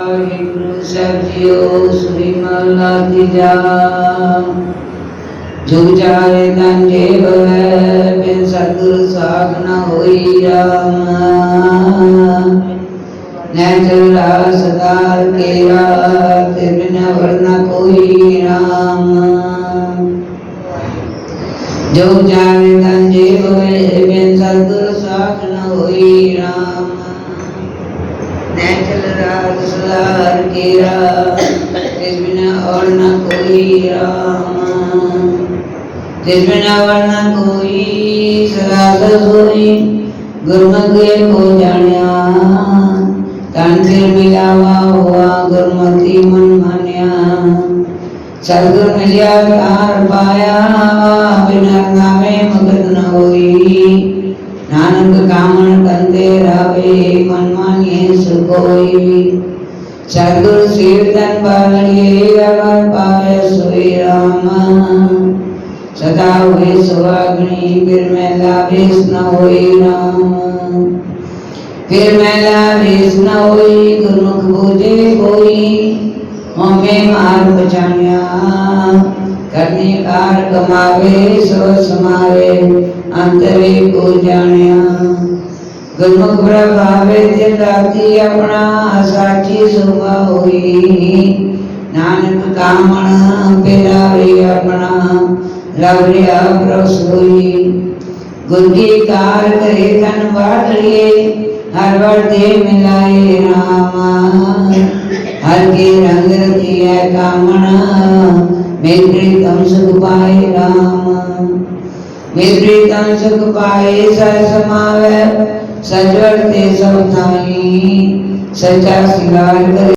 सब्जियों सुविमला दिजा जुग जाए तन जेब है बिन सतगुरु साग न होई राम नैचल सदार केरा तिर बिन वरना कोई राम जुग जाए तन जेब राग सुधार केरा तिस बिना और न कोई राम तिस बिना और न कोई सरासर सोई गुरमुख को जानिया तन फिर मिलावा हुआ गुरमति मन मानिया सदगुर मिलिया तार पाया बिना नामे मगन न होई नानक कामन कंदे रावे मन सुकोई सदगुरु कीर्तन बालिए अवर पाए सोई राम सदा हुए सुहागणी फिर मैला भेष न होई राम फिर मैला भेष न होई गुरमुख बोझे कोई हमें मार पहचानिया करने कार कमावे सो समावे अंतरे को जानिया। गुरमुख प्रभावे दिल राती अपना साची सुबह होई नानक कामण पिलावे अपना लवरिया प्रसोई गुर की कार करे तन बाढ़ लिए हर वर्दे मिलाए रामा हर के रंग रखिए कामना मेरे तम सुख पाए राम तम सुख पाए सर समावे सजवर ते सब थाई सच्चा सिंगार करे।